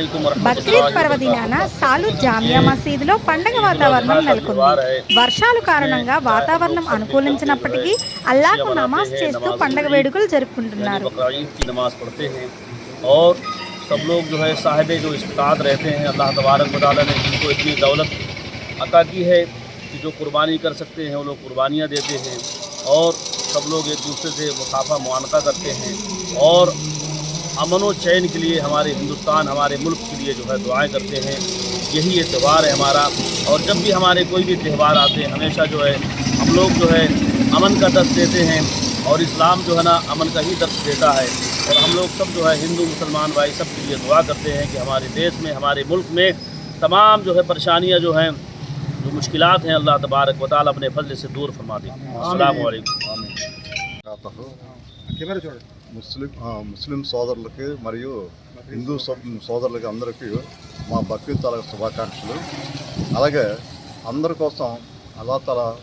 బక్రీద్ పర్వదినాన సాలు జామియా మసీదులో పండగ వాతావరణం నెలకొంది వర్షాల కారణంగా వాతావరణం అనుకూలించినప్పటికీ అల్లాహకు నమాజ్ చేస్తూ పండగ వేడుకలు జరుపుకుంటున్నారు बकरा ईद की नमाज़ पढ़ते हैं और सब लोग जो है साहिब जो इस्तात रहते हैं अल्लाह तबारक वाली ने जिनको इतनी दौलत अता की है कि जो कुर्बानी कर सकते हैं वो लोग कुर्बानियाँ देते हैं और सब लोग एक दूसरे से मुसाफा मुआनका करते हैं और امن و چین کے لیے ہمارے ہندوستان ہمارے ملک کے لیے جو ہے دعائیں کرتے ہیں یہی یہ تہوار ہے ہمارا۔ اور جب بھی ہمارے کوئی بھی تہوار آتے ہیں ہمیشہ جو ہے ہم لوگ جو ہے امن کا درس دیتے ہیں۔ اور اسلام جو ہے نا امن کا ہی درس دیتا ہے۔ اور ہم لوگ سب جو ہے ہندو مسلمان بھائی سب کے لیے دعا کرتے ہیں کہ ہمارے دیش میں ہمارے ملک میں تمام جو ہے پریشانیاں جو ہیں جو مشکلات ہیں اللہ تبارک و تعالیٰ اپنے فضل سے دور فرما دیں السلام علیکم۔ ముస్లిం ఆ, ముస్లిం సోదరులకి మరియు హిందూ సో- సోదరులకి అందరికీ మా బక్రీద్ తాలూకు శుభాకాంక్షలు. అలాగే అందరి కోసం అల్లా తల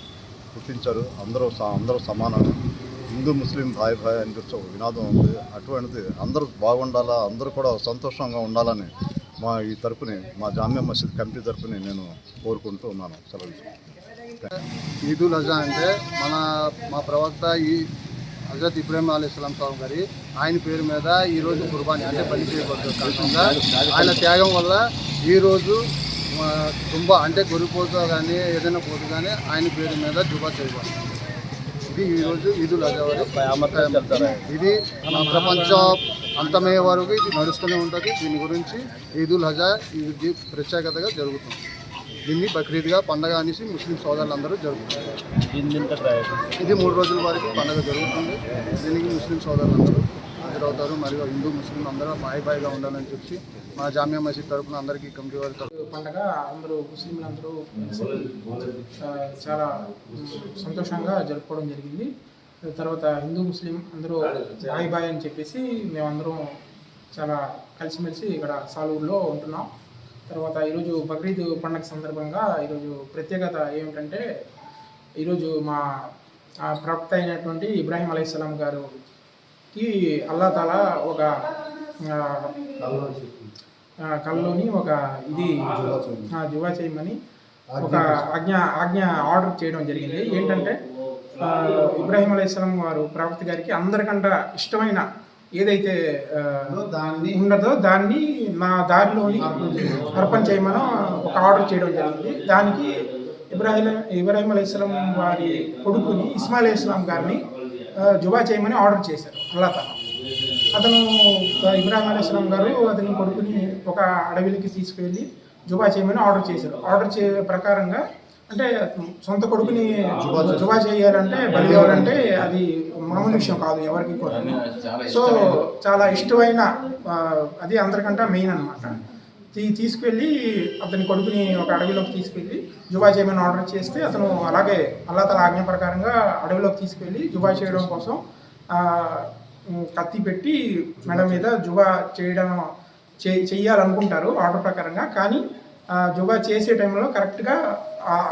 పుట్టించారు అందరూ స- అందరూ సమానం. హిందూ ముస్లిం భాయ్ భాయ్ అని చెప్పి ఒక వినాదం ఉంది. అటువంటిది అందరూ బాగుండాలా? అందరూ కూడా సంతోషంగా ఉండాలని మా ఈ తరపుని మా జామియా మసీద్ కమిటీ తరపుని నేను కోరుకుంటూ ఉన్నాను. సెలవు ఈదుల్ అజా అంటే మన మా ప్రవక్త ఈ హజరత్ ఇబ్రాహీం అలీస్లాం స్వామి గారి ఆయన పేరు మీద ఈరోజు కుర్బానీ అంటే బలి చేయబడుతుంది ఆయన త్యాగం వల్ల ఈరోజు తుంబ అంటే గొరిపోతో కానీ ఏదైనా పోదు కానీ ఆయన పేరు మీద దుబా చేయబడుతుంది. ఇది ఈరోజు ఈదుల్ అజవారి ఇది ప్రపంచం అంతమయ్యే వరకు ఇది నడుస్తూనే ఉంటుంది. దీని గురించి ఈదుల్ హజా ఇది ప్రత్యేకతగా జరుగుతుంది. దీన్ని బక్రీద్గా పండగ అనేసి ముస్లిం సోదరులందరూ జరుగుతున్నారు ఇది మూడు రోజుల వరకు పండగ జరుగుతుంది. దీనికి ముస్లిం సోదరులందరూ హాజరవుతారు. మరియు హిందూ ముస్లిం అందరూ బాయిబాయిగా ఉండాలని చెప్పి మా జామియా మసీద్ తరఫున అందరికీ కమిటీ వారి పండగ అందరూ ముస్లింలందరూ చాలా సంతోషంగా జరుపుకోవడం జరిగింది. తర్వాత హిందూ ముస్లిం అందరూ బాయ్ బాయ్ అని చెప్పేసి మేమందరం చాలా కలిసిమెలిసి ఇక్కడ సాలూరులో ఉంటున్నాం. తర్వాత ఈరోజు బక్రీద్ పండగ సందర్భంగా ఈరోజు ప్రత్యేకత ఏమిటంటే ఈరోజు మా ప్రవక్త అయినటువంటి ఇబ్రాహీం అలైస్లాం గారుకి అల్లా తాలా ఒక కళ్ళలోని ఒక ఇది జువా చేయమని ఒక ఆజ్ఞ ఆజ్ఞ ఆర్డర్ చేయడం జరిగింది. ఏంటంటే ఇబ్రాహీం అలైస్లాం వారు ప్రవక్త గారికి అందరికంట ఇష్టమైన ఏదైతే ఆ, ఉండదో దాన్ని నా దారిలోని అర్పణ చేయమని ఒక ఆర్డర్ చేయడం జరిగింది. దానికి ఇబ్రాహీం ఇబ్రాహీం అలైహిస్సలాం వారి కొడుకుని ఇస్మాయిల్ ఇస్లాం గారిని జువా చేయమని ఆర్డర్ చేశారు అల్లా తాలా. అతను ఇబ్రాహిం అలీస్లాం గారు అతని కొడుకుని ఒక అడవికి తీసుకువెళ్ళి జుబా చేయమని ఆర్డర్ చేశారు. ఆర్డర్ చే ప్రకారంగా అంటే సొంత కొడుకుని జుబా చేయాలంటే బలి ఇవ్వాలంటే అది మామూలు విషయం కాదు ఎవరికి కూడా. సో చాలా ఇష్టమైన అది అందరికంటే మెయిన్ అనమాట తీ తీసుకువెళ్ళి అతని కొడుకుని ఒక అడవిలోకి తీసుకెళ్ళి జుబా చేయమని ఆర్డర్ చేస్తే అతను అలాగే అల్లా తల ఆజ్ఞ ప్రకారంగా అడవిలోకి తీసుకెళ్ళి జుబా చేయడం కోసం కత్తి పెట్టి మెడ మీద జుబా చేయడం చే చెయ్యాలనుకుంటారు ఆర్డర్ ప్రకారంగా. కానీ జుబా చేసే టైంలో కరెక్ట్గా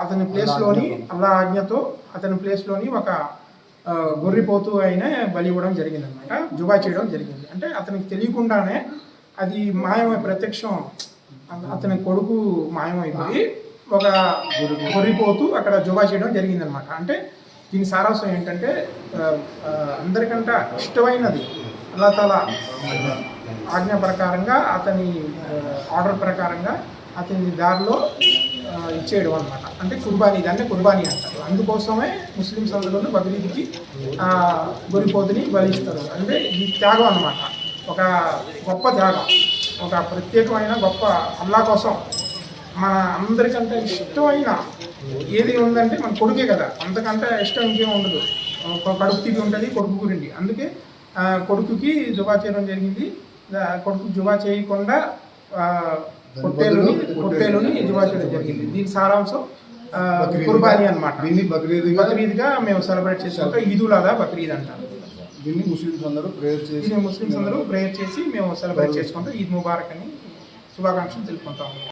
అతని ప్లేస్లోని అల్లా ఆజ్ఞతో అతని ప్లేస్లోని ఒక గొర్రెపోతు అయిన బలి ఇవ్వడం జరిగిందనమాట జుబా చేయడం జరిగింది. అంటే అతనికి తెలియకుండానే అది మాయమై ప్రత్యక్షం అత- అతని కొడుకు మాయమైపోయి ఒక గొర్రెపోతు అక్కడ జుబా చేయడం జరిగిందనమాట అంటే దీని సారాంశం ఏంటంటే అందరికంట ఇష్టమైనది అల్లా తాలా ఆజ్ఞ ప్రకారంగా అతని ఆర్డర్ ప్రకారంగా అతని దారిలో ఇచ్చేయడం అనమాట అంటే కుర్బానీ దాన్ని కుర్బానీ అంటారు. అందుకోసమే ముస్లిమ్స్ అందరూ బక్రీద్కి గురిపోతుని గొరిపోతుని బలిస్తారు. అంటే ఈ త్యాగం అనమాట ఒక గొప్ప త్యాగం. ఒక ప్రత్యేకమైన గొప్ప అల్లా కోసం మన అందరికంటే ఇష్టమైన ఏది ఉందంటే మన కొడుకే కదా. అంతకంటే ఇష్టం ఇంకేం ఉండదు. ఒక కడుపు తిరిగి ఉంటుంది కొడుకు గురించి అందుకే కొడుకుకి జుబా చేయడం జరిగింది. కొడుకు జుబా చేయకుండా పొట్టేలుని పొట్టేలుని చేయడం జరిగింది. దీని సారాంశం కుర్బానీ అనమాట దీన్ని బక్రీద్గా బక్రీద్గా మేము సెలబ్రేట్ చేసుకుంటాం ఈదుల్ అదా బక్రీద్ అంటారు. దీన్ని ముస్లిమ్స్ అందరూ ప్రేయర్ చేసి ముస్లిమ్స్ అందరూ ప్రేయర్ చేసి మేము సెలబ్రేట్ చేసుకుంటాం ఈద్ ముబారక్ అని శుభాకాంక్షలు తెలుపుకుంటాము.